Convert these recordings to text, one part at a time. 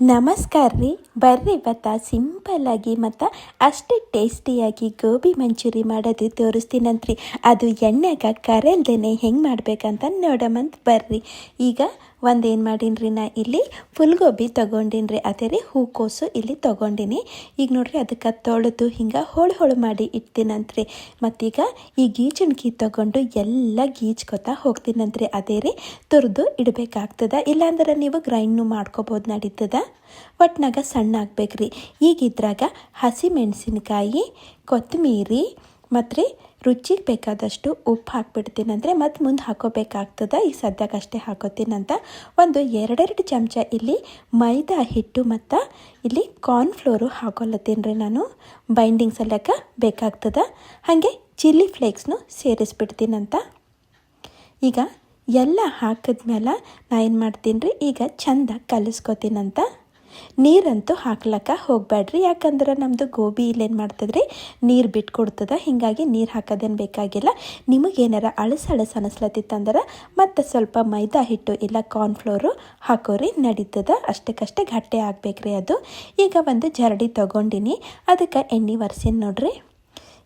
ನಮಸ್ಕಾರ ರೀ. ಬರ್ರಿ ಇವತ್ತ ಸಿಂಪಲ್ಲಾಗಿ ಮತ್ತು ಅಷ್ಟೇ ಟೇಸ್ಟಿಯಾಗಿ ಗೋಬಿ ಮಂಚೂರಿ ಮಾಡೋದು ತೋರಿಸ್ತೀನಂತ್ರಿ. ಅದು ಎಣ್ಣೆಗೆ ಕರೆಲ್ದೇನೆ ಹೆಂಗೆ ಮಾಡಬೇಕಂತ ನೋಡಮಂತ ಬರ್ರಿ. ಈಗ ಒಂದು ಏನು ಮಾಡೀನಿ ನಾ ಇಲ್ಲಿ? ಫುಲ್ ಗೋಬಿ ತೊಗೊಂಡಿನಿ ರೀ ಅದೇ ರೀ, ಹೂಕೋಸು ಇಲ್ಲಿ ತೊಗೊಂಡಿನಿ. ಈಗ ನೋಡಿರಿ, ಅದಕ್ಕೆ ತೊಳೆದು ಹಿಂಗೆ ಹೋಳು ಹೋಳು ಮಾಡಿ ಇಡ್ತೀನಂತ್ರಿ. ಮತ್ತೀಗ ಈ ಗೀಚಣ್ಕಿ ತೊಗೊಂಡು ಎಲ್ಲ ಗೀಚ್ಕೊತಾ ಹೋಗ್ತೀನಂತ್ರಿ. ಅದೇ ರೀ, ತುರಿದು ಇಡಬೇಕಾಗ್ತದ? ಇಲ್ಲಾಂದ್ರೆ ನೀವು ಗ್ರೈಂಡ್ನು ಮಾಡ್ಕೋಬೋದು ನಡೀತದ? ಒಟ್ನಾಗ ಸಣ್ಣ ಆಗ್ಬೇಕ್ರಿ ಈಗಿದ್ರಾಗ ಹಸಿ ಮೆಣಸಿನ್ಕಾಯಿ ಕೊತ್ತಂಬರಿ ಮತ್ತು ರುಚಿಗೆ ಬೇಕಾದಷ್ಟು ಉಪ್ಪು ಹಾಕ್ಬಿಡ್ತೀನಂದರೆ ಮತ್ತೆ ಮುಂದೆ ಹಾಕೋಬೇಕಾಗ್ತದ. ಈಗ ಸದ್ಯಕ್ಕಷ್ಟೇ ಹಾಕೋತೀನಂತ ಒಂದು ಎರಡೆರಡು ಚಮಚ ಇಲ್ಲಿ ಮೈದಾ ಹಿಟ್ಟು ಮತ್ತು ಇಲ್ಲಿ ಕಾರ್ನ್ಫ್ಲೋರು ಹಾಕೊಳತ್ತೀನಿ ರೀ ನಾನು. ಬೈಂಡಿಂಗ್ ಸಲಕ ಬೇಕಾಗ್ತದ. ಹಾಗೆ ಚಿಲ್ಲಿ ಫ್ಲೇಕ್ಸ್ನು ಸೇರಿಸ್ಬಿಡ್ತೀನಂತ ಈಗ ಎಲ್ಲ ಹಾಕಿದ್ಮೇಲೆ ನಾ ಏನು ಮಾಡ್ತೀನಿ ರೀ, ಈಗ ಚಂದ ಕಲಿಸ್ಕೊತೀನಂತ ನೀರಂತೂ ಹಾಕ್ಲಕ್ಕ ಹೋಗಬೇಡ್ರಿ ಯಾಕಂದ್ರೆ ನಮ್ಮದು ಗೋಬಿ ಇಲ್ಲೇನು ಮಾಡ್ತದ್ರಿ? ನೀರು ಬಿಟ್ಟು ಹೀಗಾಗಿ ನೀರು ಹಾಕೋದೇನು ಬೇಕಾಗಿಲ್ಲ. ನಿಮಗೇನಾರ ಅಳಸು ಅಳಸು ಅನಿಸ್ಲತ್ತಿತ್ತಂದ್ರೆ ಮತ್ತು ಸ್ವಲ್ಪ ಮೈದಾ ಹಿಟ್ಟು ಇಲ್ಲ ಕಾರ್ನ್ಫ್ಲೋರು ಹಾಕೋರಿ, ನಡೀತದ. ಅಷ್ಟಕ್ಕಷ್ಟೇ ಗಟ್ಟಿ ಆಗ್ಬೇಕ್ರಿ ಅದು. ಈಗ ಒಂದು ಜರಡಿ ತೊಗೊಂಡಿನಿ. ಅದಕ್ಕೆ ಎಣ್ಣೆ ಒರೆಸಿನ ನೋಡ್ರಿ.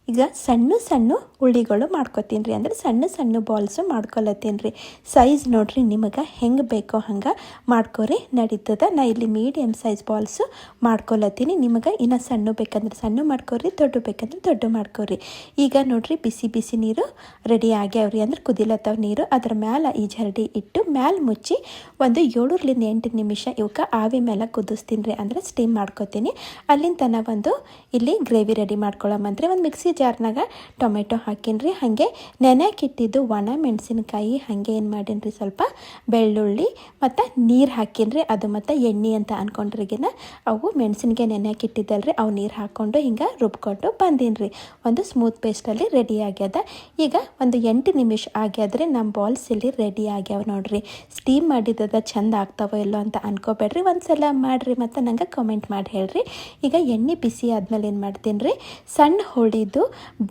ಈಗ ಸಣ್ಣ ಸಣ್ಣ ಉಳ್ಳಿಗಳು ಮಾಡ್ಕೊತೀನಿ ರೀ. ಅಂದ್ರೆ ಸಣ್ಣ ಸಣ್ಣ ಬಾಲ್ಸು ಮಾಡ್ಕೊಳತ್ತೀನಿ ರೀ. ಸೈಜ್ ನೋಡ್ರಿ, ನಿಮಗೆ ಹೆಂಗೆ ಬೇಕೋ ಹಂಗೆ ಮಾಡ್ಕೊರಿ. ನಡೀತದ. ನಾ ಇಲ್ಲಿ ಮೀಡಿಯಮ್ ಸೈಜ್ ಬಾಲ್ಸು ಮಾಡ್ಕೊಳತ್ತೀನಿ. ನಿಮಗೆ ಇನ್ನು ಸಣ್ಣ ಬೇಕಂದ್ರೆ ಸಣ್ಣ ಮಾಡ್ಕೊರಿ, ದೊಡ್ಡ ಬೇಕಂದ್ರೆ ದೊಡ್ಡ ಮಾಡ್ಕೊರಿ. ಈಗ ನೋಡ್ರಿ, ಬಿಸಿ ಬಿಸಿ ನೀರು ರೆಡಿ ಆಗ್ಯಾವ್ರಿ. ಅಂದ್ರೆ ಕುದಿಲತ್ತವ ನೀರು. ಅದ್ರ ಮ್ಯಾಲೆ ಈ ಜರಡಿ ಇಟ್ಟು ಮ್ಯಾಲೆ ಮುಚ್ಚಿ ಒಂದು ಏಳರಿಂದ ಎಂಟು ನಿಮಿಷ ಇವಕ್ಕೆ ಆವಿ ಮೇಲೆ ಕುದಿಸ್ತೀನಿ ರೀ. ಅಂದ್ರೆ ಸ್ಟೀಮ್ ಮಾಡ್ಕೊತೀನಿ. ಅಲ್ಲಿಂದ ತನ ಒಂದು ಇಲ್ಲಿ ಗ್ರೇವಿ ರೆಡಿ ಮಾಡ್ಕೊಳ್ಳೋಮಂತ್ರಿ ಒಂದು ಮಿಕ್ಸಿ ಜಾರ್ನಾಗ ಟೊಮೆಟೊ ಹಾಕೀನಿ ಹಾಗೆ ನೆನೆಯಾಕಿಟ್ಟಿದ್ದು ಒಣ ಮೆಣಸಿನಕಾಯಿ, ಹಾಗೆ ಏನು ಮಾಡೀನಿ ರೀ ಸ್ವಲ್ಪ? ಬೆಳ್ಳುಳ್ಳಿ ಮತ್ತು ನೀರು ಹಾಕೀನಿ ಅದು ಮತ್ತು ಎಣ್ಣೆ ಅಂತ ಅಂದ್ಕೊಂಡ್ರಿಗಿನ ಅವು ಮೆಣಸಿನ್ಗೆ ನೆನೆಕಿಟ್ಟಿದ್ದಲ್ರಿ ಅವು ನೀರು ಹಾಕ್ಕೊಂಡು ಹಿಂಗೆ ರುಬ್ಕೊಂಡು ಬಂದೀನಿ ರೀ ಒಂದು ಸ್ಮೂತ್ ಪೇಸ್ಟಲ್ಲಿ ರೆಡಿ ಆಗ್ಯದ. ಈಗ ಒಂದು ಎಂಟು ನಿಮಿಷ ಆಗ್ಯಾದ್ರೆ ನಮ್ಮ ಬಾಲ್ಸ್ ಇಲ್ಲಿ ರೆಡಿ ಆಗ್ಯಾವ ನೋಡ್ರಿ. ಸ್ಟೀಮ್ ಮಾಡಿದ್ದದ ಚಂದ ಆಗ್ತಾವೋ ಇಲ್ಲೋ ಅಂತ ಅನ್ಕೋಬೇಡ್ರಿ. ಒಂದು ಸಲ ಮಾಡಿರಿ ಮತ್ತು ನಂಗೆ ಕಮೆಂಟ್ ಮಾಡಿ ಹೇಳ್ರಿ. ಈಗ ಎಣ್ಣೆ ಬಿಸಿ ಆದ್ಮೇಲೆ ಏನು ಮಾಡ್ತೀನಿ ರೀ ಸಣ್ಣ ಹೊಳಿದು,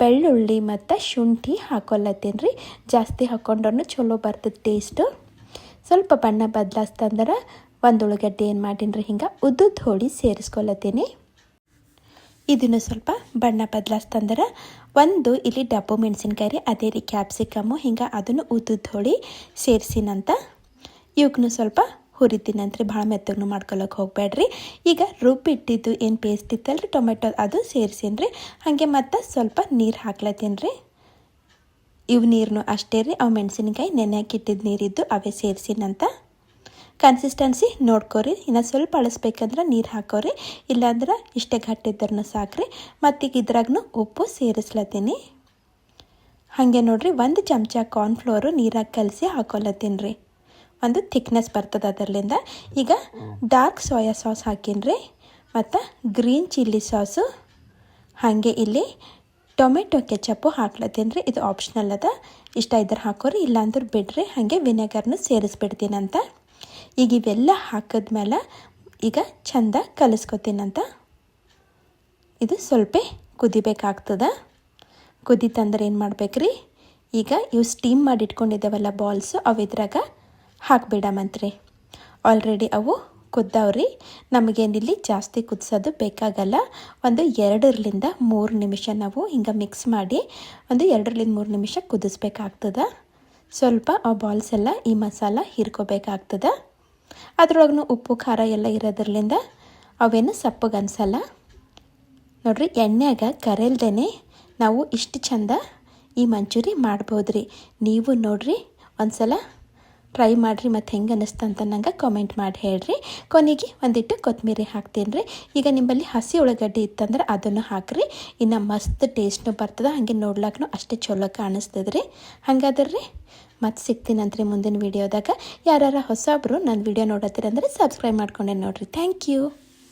ಬೆಳ್ಳುಳ್ಳಿ ಮತ್ತು ಶುಂಠಿ ಹಾಕೊಲ್ಲತ್ತೀನಿ ರೀ. ಜಾಸ್ತಿ ಹಾಕೊಂಡ್ರೂ ಚಲೋ ಬರ್ತದೆ ಟೇಸ್ಟು ಸ್ವಲ್ಪ ಬಣ್ಣ ಬದಲಾಸ್ತಂದ್ರೆ ಒಂದು ಉಳ್ಳಗಡ್ಡೆ ಏನು ಮಾಡೀನಿ ಹಿಂಗೆ ಉದ್ದುದ್ದು ಹೋಳಿ ಸೇರಿಸ್ಕೊಳತ್ತೀನಿ ಇದನ್ನು ಸ್ವಲ್ಪ ಬಣ್ಣ ಬದಲಾಸ್ತಂದ್ರೆ ಒಂದು ಇಲ್ಲಿ ಡಬ್ಬು ಮೆಣಸಿನ್ಕಾಯಿ ರೀ, ಅದೇ ರೀ ಕ್ಯಾಪ್ಸಿಕಮ್ಮು ಹಿಂಗೆ ಅದನ್ನು ಉದ್ದುದ್ದು ಹೋಳಿ ಸೇರಿಸಿನಂತ. ಇವಕ್ಕೂ ಸ್ವಲ್ಪ ಹುರಿತೀನಂತ್ರಿ ಭಾಳ ಮೆತ್ತಗೂ ಮಾಡ್ಕೊಳಕ್ಕೆ ಹೋಗಬೇಡ್ರಿ. ಈಗ ರುಬ್ಬಿಟ್ಟಿದ್ದು ಏನು ಪೇಸ್ಟ್ ಇತ್ತಲ್ರಿ? ಟೊಮೆಟೊ ಅದು ಸೇರಿಸೀನಿ ರೀ ಹಾಗೆ ಮತ್ತು ಸ್ವಲ್ಪ ನೀರು ಹಾಕ್ಲತ್ತೀನಿ ರೀ ಇವು ನೀರನ್ನು ಅಷ್ಟೇ ರೀ. ಅವು ಮೆಣಸಿನ್ಕಾಯಿ ನೆನೆಯಾಕಿಟ್ಟಿದ್ದು ನೀರಿದ್ದು ಅವೇ ಸೇರಿಸಿನಂತ ಕನ್ಸಿಸ್ಟೆನ್ಸಿ ನೋಡ್ಕೊರಿ. ಇನ್ನು ಸ್ವಲ್ಪ ಅಳಿಸ್ಬೇಕಂದ್ರೆ ನೀರು ಹಾಕೋರಿ. ಇಲ್ಲಾಂದ್ರೆ ಇಷ್ಟೇ ಗಟ್ಟಿದ್ರೂ ಸಾಕ್ರಿ. ಈಗ ಇದ್ರಾಗೂ ಉಪ್ಪು ಸೇರಿಸ್ಲತ್ತೀನಿ. ಹಾಗೆ ನೋಡಿರಿ, ಒಂದು ಚಮಚ ಕಾರ್ನ್ಫ್ಲೋರು ನೀರಾಗಿ ಕಲಸಿ ಹಾಕೊಲತ್ತೀನಿ ರೀ ಒಂದು ಥಿಕ್ನೆಸ್ ಬರ್ತದೆ ಅದರಲ್ಲಿಂದ. ಈಗ ಡಾರ್ಕ್ ಸೋಯಾ ಸಾಸ್ ಹಾಕಿನ್ರಿ, ಮತ್ತು ಗ್ರೀನ್ ಚಿಲ್ಲಿ ಸಾಸು ಹಾಗೆ ಇಲ್ಲಿ ಟೊಮೆಟೊ ಕೆಚಪ್ಪು ಹಾಕ್ಲತ್ತೀನಿ ರೀ ಇದು ಆಪ್ಷನಲ್ ಅದ. ಇಷ್ಟ ಇದ್ರೆ ಹಾಕೋರಿ, ಇಲ್ಲಾಂದ್ರೆ ಬಿಡ್ರಿ, ಹಾಗೆ ವಿನೆಗರ್ನು ಸೇರಿಸ್ಬಿಡ್ತೀನಂತ. ಈಗ ಇವೆಲ್ಲ ಹಾಕಿದ್ಮೇಲೆ ಈಗ ಚಂದ ಕಲಿಸ್ಕೊತೀನಂತ. ಇದು ಸ್ವಲ್ಪ ಕುದಿಬೇಕಾಗ್ತದೆ. ಕುದಿತಂದ್ರೆ ಏನು ಮಾಡ್ಬೇಕ್ರಿ, ಈಗ ಇವು ಸ್ಟೀಮ್ ಮಾಡಿ ಇಟ್ಕೊಂಡಿದ್ದೇವಲ್ಲ ಬಾಲ್ಸು ಅವು ಇದ್ರಾಗ ಹಾಕ್ಬಿಡಮಂತ್ರಿ ಆಲ್ರೆಡಿ ಅವು ಕುದ್ದವ್ರಿ. ನಮಗೇನಿಲ್ಲಿ ಜಾಸ್ತಿ ಕುದಿಸೋದು ಬೇಕಾಗಲ್ಲ. ಒಂದು ಎರಡರಿಂದ ಮೂರು ನಿಮಿಷ ನಾವು ಹಿಂಗೆ ಮಿಕ್ಸ್ ಮಾಡಿ ಒಂದು ಎರಡರಿಂದ ಮೂರು ನಿಮಿಷ ಕುದಿಸ್ಬೇಕಾಗ್ತದ. ಸ್ವಲ್ಪ ಆ ಬಾಲ್ಸ್ ಎಲ್ಲ ಈ ಮಸಾಲ ಹೀರ್ಕೋಬೇಕಾಗ್ತದ. ಅದ್ರೊಳಗೂ ಉಪ್ಪು, ಖಾರ ಎಲ್ಲ ಇರೋದ್ರಲಿಂದ ಅವೇನು ಸಪ್ಪಗೆ ಅನ್ಸಲ್ಲ. ನೋಡ್ರಿ ಎಣ್ಣೆಗ ಕರೆಯಲ್ದೇ ನಾವು ಇಷ್ಟು ಚಂದ ಈ ಮಂಚೂರಿ ಮಾಡ್ಬೋದ್ರಿ. ನೀವು ನೋಡ್ರಿ, ಒಂದ್ಸಲ ಟ್ರೈ ಮಾಡಿರಿ, ಮತ್ತು ಹೆಂಗೆ ಅನ್ನಿಸ್ತು ಅಂತ ನಂಗೆ ಕಾಮೆಂಟ್ ಮಾಡಿ ಹೇಳ್ರಿ. ಕೊನೆಗೆ ಒಂದಿಟ್ಟು ಕೊತ್ತಂಬರಿ ಹಾಕ್ತೀನಿ ರೀ ಈಗ ನಿಮ್ಮಲ್ಲಿ ಹಸಿ ಉಳ್ಳಾಗಡ್ಡಿ ಇತ್ತಂದ್ರೆ ಅದನ್ನು ಹಾಕ್ರಿ. ಇನ್ನು ಮಸ್ತ್ ಟೇಸ್ಟ್ನು ಬರ್ತದೆ, ಹಾಗೆ ನೋಡ್ಲಾಕ್ನು ಅಷ್ಟೇ ಚಲೋ ಕಾಣಿಸ್ತದೆ ರೀ ಹಂಗಾದ್ರೆ ರೀ ಮತ್ತೆ ಸಿಗ್ತೀನಂತ್ರಿ ಮುಂದಿನ ವೀಡಿಯೋದಾಗ ಯಾರು ಹೊಸಬ್ರು ನನ್ನ ವೀಡಿಯೋ ನೋಡತ್ತೀರಂದ್ರೆ ಸಬ್ಸ್ಕ್ರೈಬ್ ಮಾಡ್ಕೊಂಡೆ ನೋಡಿರಿ. Thank you